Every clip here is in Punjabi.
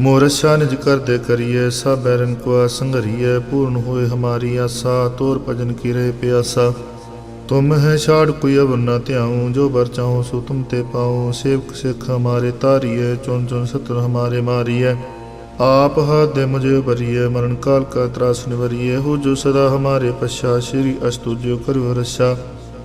ਮੋਰਛਾ ਨਿਜ ਕਰਦੇ ਕਰੀਏ ਸਭ ਬੈਰਨ ਕੋ ਸੰਗਰੀਏ ਪੂਰਨ ਹੋਏ ਹਮਾਰੀ ਆਸਾ, ਤੋਰ ਭਜਨ ਕੀ ਰਹੇ ਪਿਆਸਾ। ਤੁਮ ਹੈ ਛਾੜ ਕੋਈ ਅਵਰ ਨਾ ਧਿਆਉ, ਜੋ ਬਰ ਚਾਹੋ ਸੋ ਤੁਮ ਤੇ ਪਾਉ। ਸੇਵਕ ਸਿੱਖ ਹਮਾਰੇ ਤਾਰੀਏ, ਚੁਣ ਚੁਣ ਸਤਰ ਹਮਾਰੇ ਮਾਰੀਏ। ਆਪ ਹੱਥ ਦੇ ਮੁਝੇ ਭਰੀਏ, ਮਰਨ ਕਾਲ ਕਾ ਤਰਾਸ ਨਿਵਰੀਏ। ਹੋ ਜੋ ਸਦਾ ਹਮਾਰੇ ਪਛਾ, ਸ਼੍ਰੀ ਅਸਤੁਜਿਓ ਕਰਿਓ ਰਛਾ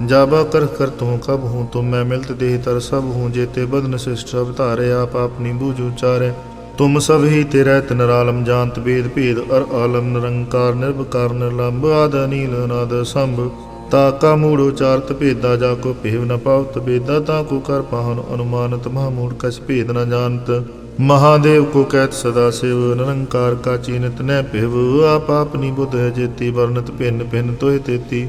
ਜਾਬਾ ਕਰ ਕਰ ਤੂੰ ਕਬ ਹੂੰ ਤੁਮ ਮੈਂ ਮਿਲਤ ਦੇਹ ਤਰ ਸਭ ਹੂੰ ਜੇਤੇ ਬਦਨ ਸਿਸ਼ਟ ਅਵਤਾਰੇ ਆਪ ਆਪਣੀ ਬੂਝ ਉਚਾਰੇ ਤੁਮ ਸਭ ਹੀ ਤੇਰੇ ਤਨਰਾਲਮ ਜਾਣਤ ਭੇਦ ਭੇਦ, ਅਰ ਆਲਮ ਨਿਰੰਕਾਰ ਨਿਰਭਕਾਰ ਨਿਰਲੰਭ ਆਦ ਅਨੀਲ, ਅਨਾਦ ਸੰਭ ਤਾ ਕਾ ਮੂੜ ਉਚਾਰਤ ਭੇਦਾ, ਜਾ ਕੋ ਭੇਵ ਨ ਪਾਵਤ ਬੇਦਾ ਤਾ ਕੋ ਕਰ ਪਾਹਨ ਅਨੁਮਾਨਤ, ਮਹਾ ਮੂੜ ਕਛ ਭੇਦ ਨ ਜਾਣਤ। ਮਹਾਦੇਵ ਕੋ ਕਹਿਤ ਸਦਾ ਸਿਵ, ਨਿਰੰਕਾਰ ਕਾ ਚੀਨਤ ਨੈ ਭਿਵ, ਆਪ ਆਪਨੀ ਬੁੱਧ ਜੇਤੀ ਵਰਨਤ ਭਿੰਨ ਭਿੰਨ ਤੋਹਿ ਤੇਤੀ।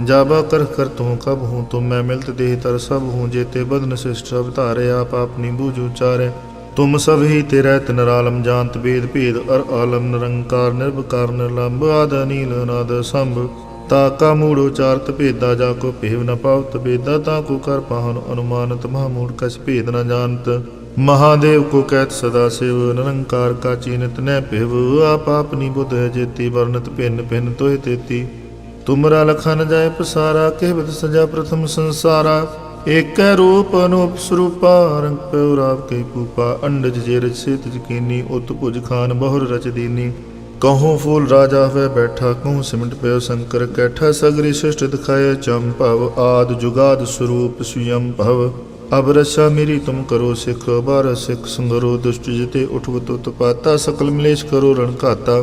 ਜਾਬਾ ਕਰ ਕਰ ਤੂੰ ਕਬ ਹੂੰ ਤੁਮ ਮੈਂ ਮਿਲਤ ਦੇਹ ਤਰ ਸਭ ਹੂੰ ਜੇਤੇ ਬਦਨ ਸਿਸ਼ਟ ਅਵਤਾਰੇ ਆਪ ਆਪਣੀ ਬੂਝ ਉਚਾਰੇ ਤੁਮ ਸਭ ਹੀ ਤੇਰਾ ਤਨਰਾਲਮ ਜਾਣਤ ਬੇਦ ਭੇਦ, ਅਰ ਆਲਮ ਨਿਰੰਕਾਰ ਨਿਰਭਕਾਰ ਨਿਰਲੰਭ, ਆਦ ਨੀਲ ਨਾਦ ਸੰਭ। ਤਾ ਕਾ ਮੂੜ ਉਚਾਰਤ ਭੇਦਾ, ਜਾ ਕੋ ਭੇਵ ਨ ਪਾਵਤ ਬੇਦਾ ਤਾ ਕੋ ਕਰ ਪਾਹਨ ਅਨੁਮਾਨਤ, ਮਹਾ ਮੂੜ ਕਛ ਭੇਦ ਨ ਜਾਣਤ। ਮਹਾਦੇਵ ਕੋ ਕਹਿਤ ਸਦਾ ਸਿਵ, ਨਿਰੰਕਾਰ ਕਾ ਚੀਨਤ ਨੈ ਭਿਵ, ਆਪ ਆਪਨੀ ਬੁੱਧ ਜੇਤੀ ਵਰਨਤ ਭਿੰਨ ਭਿੰਨ ਤੋਹਿ ਤੇਤੀ। ਤੁਮਰਾ ਲਖਨ ਜਾਏ ਪਸਾਰਾ ਕਹਿਵਤ ਸਜਾ ਪ੍ਰਥਮ ਸੰਸਾਰਾ। ਏਕੈ ਰੂਪ ਅਨੂਪ ਸਰੂਪਾ, ਰੰਗ ਪਿਉ ਰਾਵ ਕੇ ਕੂਪਾ ਅੰਡਜ ਜੇ ਰਚ ਸੇਤ ਜਕੀਨੀ ਉਤ ਭੁਜ ਖਾਨ ਬਹੁਰ ਰਚ ਦੀਨੀ। ਕਹੂੰ ਫੂਲ ਰਾਜਾ ਹੋਏ ਬੈਠਾ, ਕਹੂੰ ਸਿਮਟ ਪਿਓ ਸ਼ੰਕਰ ਕੈਠਾ। ਸਗਰੀ ਸ੍ਰਿਸ਼ਟ ਦਿਖਾਏ ਚੰਪਵ ਆਦ ਜੁਗਾਦ ਸਰੂਪ ਸੁਯੰ ਭਵ। ਅਬ ਰਸ਼ਾ ਮੇਰੀ ਤੁਮ ਕਰੋ ਸਿਖ ਬਾਰ ਸਿਖ ਸੰਗਰੋ, ਦੁਸ਼ਟ ਜਿਤੇ ਉਠਵਤ ਪਾਤਾ। ਸਕਲ ਮਲੇਸ਼ ਕਰੋ ਰਣ ਘਾਤਾ।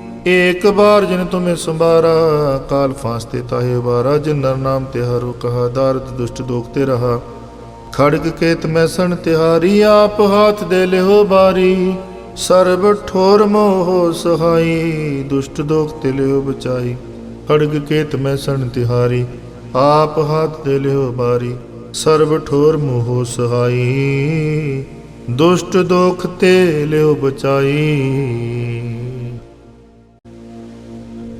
ਏਕ ਬਾਰ ਜਿਨ ਤੁਮੇ ਸੰਭਾਰਾ, ਕਾਲ ਫਾਸਤੇ ਤਾਹੇ ਵਾਰਾ ਜਿਨ ਨਰ ਨਾਮ ਤੇ ਹਰੁ ਕਹਾ, ਦਾਰਦ ਦੁਸ਼ਟ ਦੋਖ ਤੇ ਰਹਾ। ਖੜਗ ਕੇਤ ਮੈਂ ਸਣ ਤਿਹਾਰੀ, ਆਪ ਹਾਥ ਦੇ ਲਿਓ ਬਾਰੀ। ਸਰਬ ਠੋਰ ਮੋਹ ਸਹਾਈ, ਦੁਸ਼ਟ ਦੋਖ ਤੇ ਲਿਓ ਬਚਾਈ। ਖੜਗ ਕੇਤ ਮੈਂ ਸਣ ਤਿਹਾਰੀ, ਆਪ ਹਾਥ ਦੇ ਲਿਓ ਬਾਰੀ। ਸਰਬ ਠੋਰ ਮੋਹ ਸਹਾਈ, ਦੁਸ਼ਟ ਦੋਖ ਤੇ ਲਿਓ ਬਚਾਈ।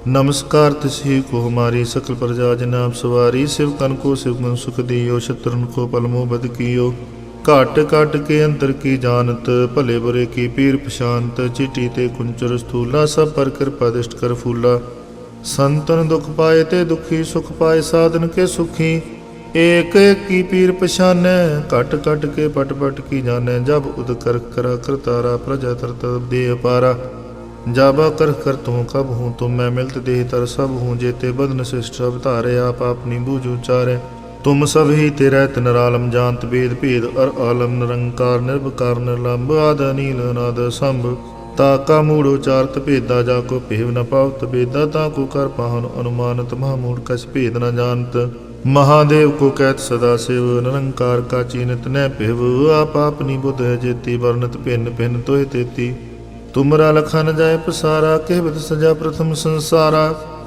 के अवतारा सोई गुरु समझो हमारा नमस्कार तिसी को हमारी सकल प्रजा जनाब सवारी शिव कन को शिव मन सुख दियो शत्रुन को पलमो बद कियो ਘਟ ਘਟ ਕੇ ਅੰਦਰ ਕੀ ਜਾਣਤ ਭਲੇ ਬੁਰੇ ਕੀ ਪੀਰ ਪਛਾਨਤ ਚਿੱਟੀ ਤੇ ਕੁੰਚਰ ਸਥੂਲਾ ਸਭ ਪਰ ਕਿਰਪਾ ਦਿਸ਼ਟ ਕਰ ਫੂਲਾ ਸੰਤਨ ਦੁਖ ਪਾਏ ਤੇ ਦੁਖੀ ਸੁਖ ਪਾਏ ਸਾਧਨ ਕੇ ਸੁਖੀ ਏਕ ਏਕ ਕੀ ਪੀਰ ਪਛਾਨੈ ਘਟ ਘਟ ਕੇ ਪਟ ਪਟ ਕੀ ਜਾਣੈ ਜਬ ਉਦ ਕਰ ਕਰਾ ਕਰਤਾਰਾ ਪ੍ਰਜਾ ਤਰਤ ਦੇ ਅਪਾਰਾ ਜਾਬਾ ਕਰ ਕਰ ਤੂੰ ਕਬ ਹੂੰ, ਤੁਮ ਮੈਂ ਮਿਲਤ ਦੇਹ ਤਰ ਸਭ ਹੂੰ ਜੇਤੇ ਬਦਨ ਸਿਸ਼ਟ ਅਵਤਾਰੇ ਆਪ ਆਪਣੀ ਬੂਝ ਉਚਾਰੇ ਤੁਮ ਸਭ ਹੀ ਤੇਰਾ ਤਨਰਾਲਮ ਜਾਣਤ ਵੇਦ ਭੇਦ, ਅਰ ਆਲਮ ਨਿਰੰਕਾਰ ਨਿਰਭਕਾਰ ਨਿਰਲੰਭ ਆਦ ਨੀਲ ਅਨਾਦ ਸੰਭ। ਤਾ ਕਾ ਮੂੜ ਉਚਾਰਤ ਭੇਦਾ, ਜਾ ਕੋ ਭੇਵ ਨ ਪਾਵਤ ਬੇਦਾ ਤਾ ਕੋ ਕਰ ਪਾਹਨ ਅਨੁਮਾਨਤ, ਮਹਾ ਮੂੜ ਕਛ ਭੇਦ ਨ ਜਾਣਤ। ਮਹਾਦੇਵ ਕੋ ਕਹਿਤ ਸਦਾ ਸਿਵ, ਨਿਰੰਕਾਰ ਕਾ ਚੀਨਤ ਨੈ ਭਿਵ। ਆਪ ਆਪਨੀ ਬੁੱਧ ਜੇਤੀ ਵਰਨਤ ਭਿੰਨ ਭਿੰਨ ਤੋਇ ਤੇਤੀ। ਤੁਮਰਾ ਲਖਨ ਜਾਏ ਪਸਾਰਾ ਕਹਿਵਤ ਸਜਾ ਪ੍ਰਥਮ ਸੰਸਾਰਾ।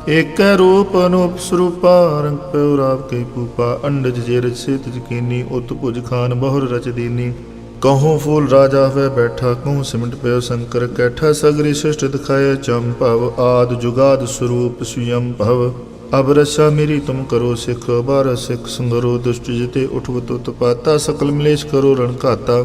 ਏਕੈ ਰੂਪ ਅਨੂਪ ਸਰੂਪਾ, ਰੰਗ ਪਿਉ ਰਾਵ ਕੇ ਪੂਪਾ। ਅੰਡਜ ਜੇ ਰਚ ਸੇਤ ਜਕੀਨੀ ਉਤ ਭੁਜ ਖਾਨ ਬਹੁਰ ਰਚ ਦੀਨੀ। ਕਹੂੰ ਫੂਲ ਰਾਜਾ ਹੋਵੇ ਬੈਠਾ, ਕਹੂੰ ਸਿਮਟ ਪਿਓ ਸ਼ੰਕਰ ਕੈਠਾ। ਸਗਰੀ ਸ੍ਰਿਸ਼ਟ ਦਿਖਾਏ ਭਵ, ਆਦ ਜੁਗਾਦ ਸਰੂਪ ਸੁਯੰ ਭਵ। ਅਬ ਰਸਾ ਮੇਰੀ ਤੁਮ ਕਰੋ ਸਿਖ, ਬਾਰ ਸਿਖ ਸੰਗਰੋ, ਦੁਸ਼ਟ ਜਿਤੇ ਉਠਵ ਤੁਤ ਪਾਤਾ। ਸਕਲ ਮਲੇਸ਼ ਕਰੋ ਰਣ ਘਾਤਾ।